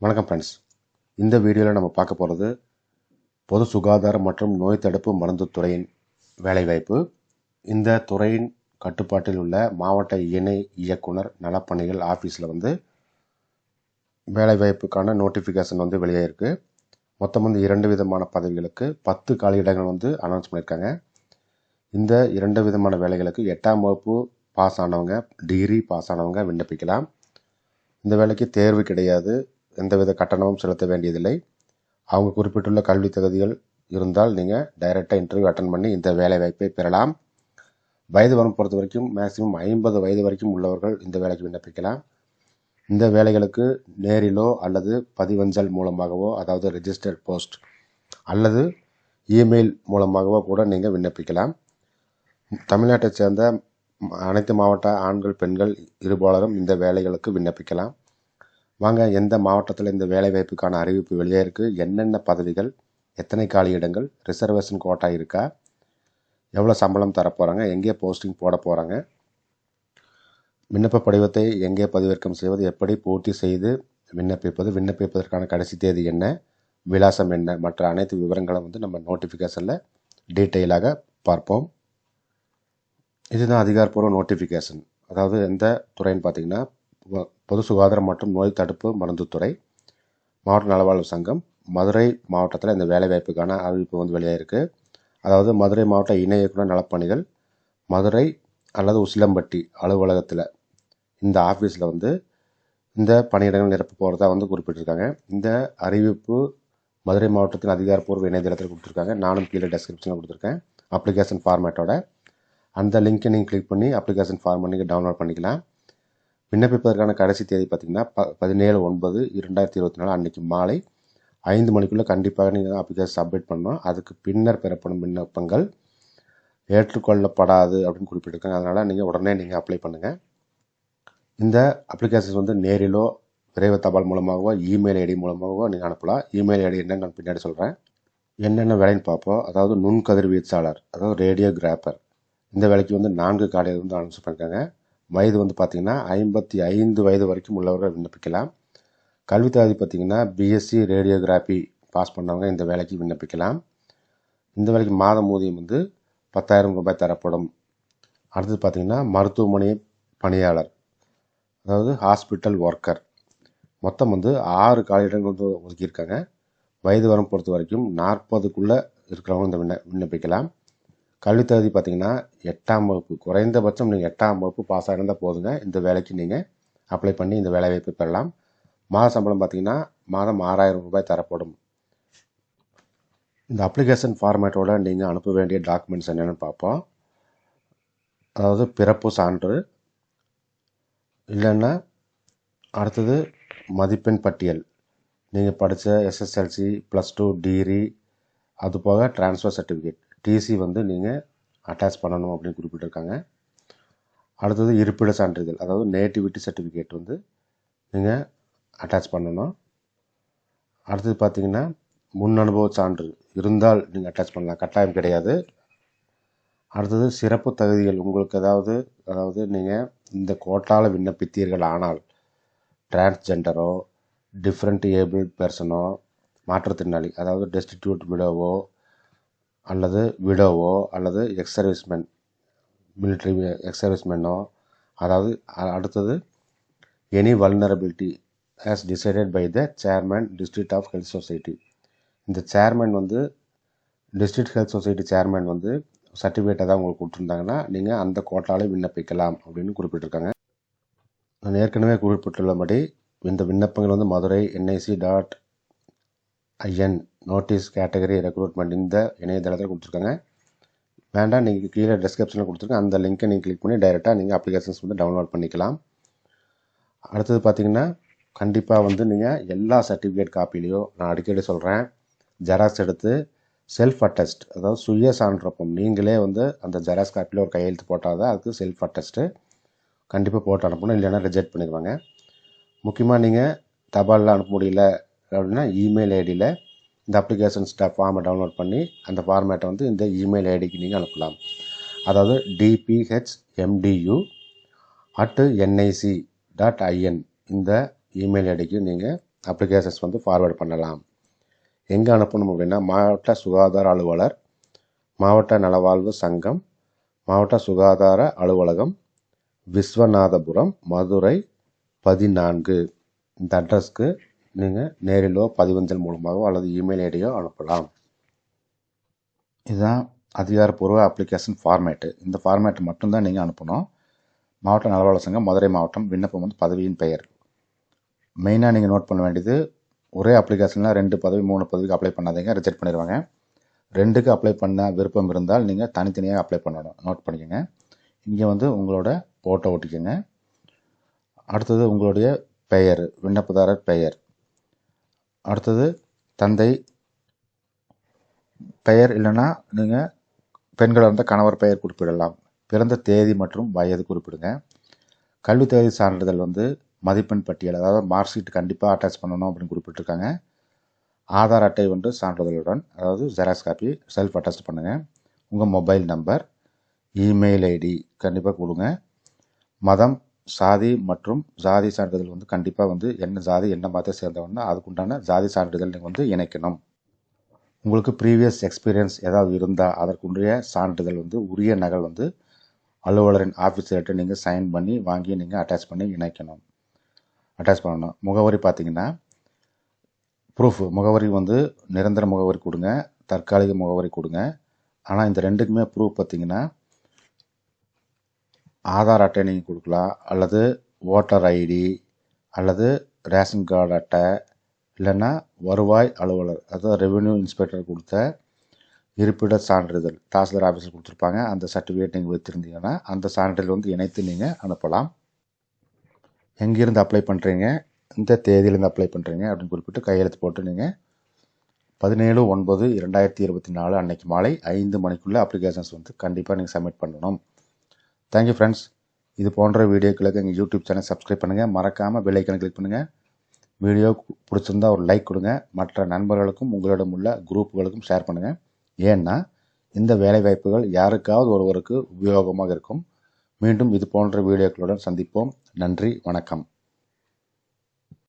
வணக்கம் ஃப்ரெண்ட்ஸ் இந்த வீடியோவில் நம்ம பார்க்க போகிறது பொது சுகாதாரம் மற்றும் நோய் தடுப்பு மருந்து துறையின் வேலைவாய்ப்பு. இந்த துறையின் கட்டுப்பாட்டில் உள்ள மாவட்ட இணை இயக்குனர் நலப்பணிகள் ஆஃபீஸில் வந்து வேலைவாய்ப்புக்கான நோட்டிஃபிகேஷன் வந்து வெளியாயிருக்கு. மொத்தம் வந்து இரண்டு விதமான பதவிகளுக்கு பத்து காலியிடங்கள் வந்து அனௌன்ஸ் பண்ணியிருக்காங்க. இந்த இரண்டு விதமான வேலைகளுக்கு எட்டாம் வகுப்பு பாஸ் ஆனவங்க டிகிரி பாஸ் ஆனவங்க விண்ணப்பிக்கலாம். இந்த வேலைக்கு தேர்வு கிடையாது. எந்தவித கட்டணமும் செலுத்த வேண்டியதில்லை. அவங்க குறிப்பிட்டுள்ள கல்வி தகுதிகள் இருந்தால் நீங்கள் டைரெக்டாக இன்டர்வியூ அட்டன் பண்ணி இந்த வேலை வாய்ப்பை பெறலாம். வயது வரம் பொறுத்த வரைக்கும் மேக்ஸிமம் ஐம்பது வயது வரைக்கும் உள்ளவர்கள் இந்த வேலைக்கு விண்ணப்பிக்கலாம். இந்த வேலைகளுக்கு நேரிலோ அல்லது பதிவஞ்சல் மூலமாகவோ அதாவது ரெஜிஸ்டர்ட் போஸ்ட் அல்லது இமெயில் மூலமாகவோ கூட நீங்கள் விண்ணப்பிக்கலாம். தமிழ்நாட்டை சேர்ந்த அனைத்து மாவட்ட ஆண்கள் பெண்கள் இருபாலரும் இந்த வேலைகளுக்கு விண்ணப்பிக்கலாம். வாங்க எந்த மாவட்டத்தில் இந்த வேலைவாய்ப்புக்கான அறிவிப்பு வெளியே இருக்குது என்னென்ன பதவிகள்? எத்தனை காலி இடங்கள்? ரிசர்வேஷன் கோட்டா இருக்கா? எவ்வளோ சம்பளம் தரப்போகிறாங்க எங்கே போஸ்டிங் போட போகிறாங்க விண்ணப்ப படிவத்தை எங்கே பதிவிறக்கம் செய்வது? எப்படி பூர்த்தி செய்து விண்ணப்பிப்பது? விண்ணப்பிப்பதற்கான கடைசி தேதி என்ன? விலாசம் என்ன? மற்ற அனைத்து விவரங்களும் வந்து நம்ம நோட்டிஃபிகேஷனில் டீட்டெயிலாக பார்ப்போம். இதுதான் அதிகாரப்பூர்வ நோட்டிஃபிகேஷன் அதாவது எந்த துறைன்னு பார்த்தீங்கன்னா பொது சுகாதாரம் மற்றும் நோய் தடுப்பு மருந்துத்துறை மாவட்ட நலவாழ்வு சங்கம் மதுரை மாவட்டத்தில் இந்த வேலைவாய்ப்புக்கான அறிவிப்பு வந்து வெளியாயிருக்கு. அதாவது மதுரை மாவட்ட இணை இயக்குனர் நலப்பணிகள் மதுரை அல்லது உசிலம்பட்டி அலுவலகத்தில் இந்த ஆஃபீஸில் வந்து இந்த பணியிடங்கள் நிரப்ப போகிறதா வந்து குறிப்பிட்டிருக்காங்க. இந்த அறிவிப்பு மதுரை மாவட்டத்தின் அதிகாரப்பூர்வ இணையதளத்தில் கொடுத்துருக்காங்க. நானும் கீழே டெஸ்கிரிப்ஷனில் கொடுத்துருக்கேன். அப்ளிகேஷன் ஃபார்மேட்டோட அந்த லிங்க்கை நீங்கள் கிளிக் பண்ணி அப்ளிகேஷன் ஃபார்ம் நீங்கள் டவுன்லோட் பண்ணிக்கலாம். விண்ணப்பிப்பதற்கான கடைசி தேதி பார்த்தீங்கன்னா ப பதினேழு ஒன்பது இரண்டாயிரத்தி இருபத்தி நாலு அன்றைக்கி மாலை ஐந்து மணிக்குள்ளே கண்டிப்பாக நீங்கள் அப்ளிகேஷன் சப்மிட் பண்ணணும். அதுக்கு பின்னர் பெறப்படும் விண்ணப்பங்கள் ஏற்றுக்கொள்ளப்படாது அப்படின்னு குறிப்பிட்டிருக்காங்க. அதனால் நீங்கள் உடனே நீங்கள் அப்ளை பண்ணுங்கள் இந்த அப்ளிகேஷன்ஸ் வந்து நேரிலோ விரைவு தபால் மூலமாகவோ இமெயில் ஐடி மூலமாகவோ நீங்கள் அனுப்பலாம். இமெயில் ஐடி என்னன்னு நான் பின்னாடி சொல்கிறேன் என்னென்ன வேலைன்னு பார்ப்போம். அதாவது நுண்கதிர்வீச்சாளர் அதாவது ரேடியோகிராஃபர் இந்த வேலைக்கு வந்து நான்கு காலையில் வந்து அனௌன்ஸ் பண்ணியிருக்காங்க வயது வந்து பார்த்திங்கன்னா ஐம்பத்தி ஐந்து வயது வரைக்கும் உள்ளவர்கள் விண்ணப்பிக்கலாம். கல்வி தகுதி பார்த்திங்கன்னா பிஎஸ்சி ரேடியோகிராஃபி பாஸ் பண்ணவங்க இந்த வேலைக்கு விண்ணப்பிக்கலாம். இந்த வேலைக்கு மாதம் ஊதியம் வந்து பத்தாயிரம் ரூபாய் தரப்படும். அடுத்தது பார்த்திங்கன்னா மருத்துவமனை பணியாளர் அதாவது ஹாஸ்பிட்டல் ஒர்க்கர் மொத்தம் வந்து ஆறு காலியிடங்கள் வந்து ஒதுக்கியிருக்காங்க. வயது வரம் பொறுத்த வரைக்கும் நாற்பதுக்குள்ளே இருக்கிறவங்க இந்த விண்ண விண்ணப்பிக்கலாம். கல்வி தகுதி பார்த்தீங்கன்னா எட்டாம் வகுப்பு குறைந்தபட்சம் நீங்கள் எட்டாம் வகுப்பு பாஸ் ஆகிருந்தால் போதுங்க. இந்த வேலைக்கு நீங்கள் அப்ளை பண்ணி இந்த வேலைவாய்ப்பு பெறலாம். மாத சம்பளம் பார்த்தீங்கன்னா மாதம் ஆறாயிரம் ரூபாய் தரப்படும். இந்த அப்ளிகேஷன் ஃபார்மேட்டோட நீங்கள் அனுப்ப வேண்டிய டாக்குமெண்ட்ஸ் என்னென்னு பார்ப்போம். அதாவது பிறப்பு சான்று இல்லைன்னா அடுத்தது மதிப்பெண் பட்டியல். நீங்கள் படித்த எஸ்எஸ்எல்சி ப்ளஸ் டூ டிகிரி அது போக ட்ரான்ஸ்ஃபர் சர்டிஃபிகேட் டிசி வந்து நீங்கள் அட்டாச் பண்ணணும் அப்படின்னு குறிப்பிட்டிருக்காங்க. அடுத்தது இருப்பிட சான்றிதழ் அதாவது நேட்டிவிட்டி சர்டிஃபிகேட் வந்து நீங்கள் அட்டாச் பண்ணணும். அடுத்தது பார்த்தீங்கன்னா முன் அனுபவ சான்று இருந்தால் நீங்கள் அட்டாச் பண்ணலாம். கட்டாயம் கிடையாது. அடுத்தது சிறப்பு தகுதிகள் உங்களுக்கு ஏதாவது அதாவது நீங்கள் இந்த கோட்டாவில் விண்ணப்பித்தீர்கள் ஆனால் டிரான்ஸ்ஜெண்டரோ டிஃப்ரெண்ட் ஏபிள் பர்சனோ மாற்றுத்திறனாளி அதாவது டெஸ்டிடியூட் விடோவோ அல்லது விடோவோ அல்லது எக்ஸ் சர்வீஸ்மேன் மிலிட்ரி எக்ஸர்வீஸ்மேனோ அதாவது அடுத்தது any vulnerability as decided by the chairman district of health society இந்த சேர்மேன் வந்து டிஸ்ட்ரிக்ட் ஹெல்த் சொசைட்டி சேர்மேன் வந்து சர்டிஃபிகேட் ஏதாவது உங்களுக்கு கொடுத்துருந்தாங்கன்னா நீங்கள் அந்த கோட்டாலே விண்ணப்பிக்கலாம் அப்படின்னு குறிப்பிட்டிருக்காங்க. நான் ஏற்கனவே குறிப்பிட்டுள்ளபடி இந்த விண்ணப்பங்கள் வந்து Madurai NIC dot in notice category recruitment இந்த இணையதளத்தில் கொடுத்துருக்காங்க. வேண்டாம் நீங்கள் கீழே டிஸ்கிரிப்ஷனில் கொடுத்துருக்கேன். அந்த லிங்க்கை நீங்கள் கிளிக் பண்ணி டைரெக்டாக நீங்கள் அப்ளிகேஷன்ஸ் வந்து டவுன்லோட் பண்ணிக்கலாம். அடுத்தது பார்த்தீங்கன்னா கண்டிப்பாக வந்து நீங்கள் எல்லா சர்டிஃபிகேட் காப்பிலையோ நான் அடிக்கடி சொல்கிறேன் ஜெராக்ஸ் எடுத்து செல்ஃப் அட்டஸ்ட் அதாவது சுய சான்றப்பம் நீங்களே வந்து அந்த ஜெராக்ஸ் காப்பியில் ஒரு கையெழுத்து போட்டால் தான் அதுக்கு செல்ஃப் அட்டஸ்ட்டு கண்டிப்பாக போட்டு அனுப்பணும் இல்லைன்னா ரிஜெக்ட் பண்ணிடுவாங்க. முக்கியமாக நீங்கள் தபாலில் அனுப்ப முடியல அப்படின்னா இமெயில் ஐடியில் இந்த அப்ளிகேஷன்ஸ் ஃபார்மை டவுன்லோட் பண்ணி அந்த ஃபார்மேட்டை வந்து இந்த இமெயில் ஐடிக்கு நீங்கள் அனுப்பலாம். அதாவது DPH MTU at NIC dot in இந்த இமெயில் ஐடிக்கு நீங்கள் அப்ளிகேஷன்ஸ் வந்து ஃபார்வேர்ட் பண்ணலாம். எங்கே அனுப்பணும் அப்படின்னா மாவட்ட சுகாதார அலுவலர் மாவட்ட நலவாழ்வு சங்கம் மாவட்ட சுகாதார அலுவலகம் விஸ்வநாதபுரம் மதுரை பதினான்கு. இந்த அட்ரஸ்க்கு நீங்கள் நேரிலோ பதிவஞ்சல் மூலமாகவோ அல்லது இமெயில் ஐடியோ அனுப்பலாம். இதுதான் அதிகாரப்பூர்வ அப்ளிகேஷன் ஃபார்மேட்டு இந்த ஃபார்மேட் மட்டும்தான் நீங்கள் அனுப்பணும். மாவட்ட நலவாழ்வு சங்கம் மதுரை மாவட்டம் விண்ணப்பம் வந்து பதவியின் பெயர். மெயினாக நீங்கள் நோட் பண்ண வேண்டியது ஒரே அப்ளிகேஷனில் ரெண்டு பதவி மூணு பதவிக்கு அப்ளை பண்ணாதீங்க ரிஜெக்ட் பண்ணிடுவாங்க. ரெண்டுக்கு அப்ளை பண்ண விருப்பம் இருந்தால் நீங்கள் தனித்தனியாக அப்ளை பண்ணணும். நோட் பண்ணிக்கோங்க. இங்கே வந்து உங்களோட ஃபோட்டோ ஒட்டிக்கோங்க. அடுத்தது உங்களுடைய பெயர் விண்ணப்பதாரர் பெயர். அடுத்தது தந்தை பெயர் இல்லைன்னா நீங்கள் பெண்கள் இருந்தால் கணவர் பெயர் குறிப்பிடலாம். பிறந்த தேதி மற்றும் வயது குறிப்பிடுங்க. கல்வி தேதி சான்றிதழ் வந்து மதிப்பெண் பட்டியல் அதாவது மார்க் ஷீட் கண்டிப்பாக அட்டாச் பண்ணணும் அப்படின்னு குறிப்பிட்டிருக்காங்க. ஆதார் அட்டை வந்து சான்றிதழுடன் அதாவது ஜெராக்ஸ் காப்பி செல்ஃப் அட்டாச் பண்ணுங்கள் உங்கள் மொபைல் நம்பர் இமெயில் ஐடி கண்டிப்பாக கொடுங்க. மதம் சாதி மற்றும் ஜாதி சான்றிதழ் வந்து கண்டிப்பாக வந்து என்ன ஜாதி என்ன மதத்தை சேர்ந்தவங்க அதுக்குண்டான ஜாதி சான்றிதழ் நீங்கள் வந்து இணைக்கணும். உங்களுக்கு ப்ரீவியஸ் எக்ஸ்பீரியன்ஸ் ஏதாவது இருந்தால் அதற்குரிய சான்றிதழ் வந்து உரிய நகல் வந்து அலுவலரின் ஆஃபீஸர்கிட்ட நீங்கள் சைன் பண்ணி வாங்கி நீங்கள் அட்டாச் பண்ணி இணைக்கணும். அட்டாச் பண்ணணும். முகவரி பார்த்தீங்கன்னா ப்ரூஃப் முகவரி வந்து நிரந்தர முகவரி கொடுங்க தற்காலிக முகவரி கொடுங்க. ஆனால் இந்த ரெண்டுக்குமே ப்ரூஃப் பார்த்தீங்கன்னா ஆதார் அட்டை நீங்கள் கொடுக்கலாம். அல்லது ஓட்டர் ஐடி அல்லது ரேஷன் கார்டு அட்டை. இல்லைன்னா வருவாய் அலுவலர் அதாவது ரெவென்யூ இன்ஸ்பெக்டர் கொடுத்த இருப்பிட சான்றிதழ் தாசில்தார் ஆஃபீஸில் கொடுத்துருப்பாங்க. அந்த சர்டிஃபிகேட் நீங்கள் வைத்திருந்தீங்கன்னா அந்த சான்றிதழ் வந்து இணைத்து நீங்கள் அனுப்பலாம். எங்கேருந்து அப்ளை பண்ணுறீங்க இந்த தேதியிலேருந்து அப்ளை பண்ணுறீங்க அப்படின்னு குறிப்பிட்டு கையெழுத்து போட்டு நீங்கள் பதினேழு ஒன்பது இரண்டாயிரத்தி இருபத்தி நாலு அன்னைக்கு மாலை ஐந்து மணிக்குள்ளே அப்ளிகேஷன்ஸ் வந்து கண்டிப்பாக நீங்கள் சப்மிட் பண்ணணும். தேங்க்யூ ஃப்ரெண்ட்ஸ் இது போன்ற வீடியோக்களுக்கு எங்கள் யூடியூப் சேனல் சப்ஸ்கிரைப் பண்ணுங்கள் மறக்காமல் பெல் கிளிக் பண்ணுங்கள் வீடியோ பிடிச்சிருந்தா ஒரு லைக் கொடுங்க. மற்ற நண்பர்களுக்கும் உங்களிடம் உள்ள குரூப்புகளுக்கும் ஷேர் பண்ணுங்கள் ஏன்னா இந்த வேலைவாய்ப்புகள் யாருக்காவது ஒருவருக்கு உபயோகமாக இருக்கும். மீண்டும் இது போன்ற வீடியோக்களுடன் சந்திப்போம். நன்றி வணக்கம்.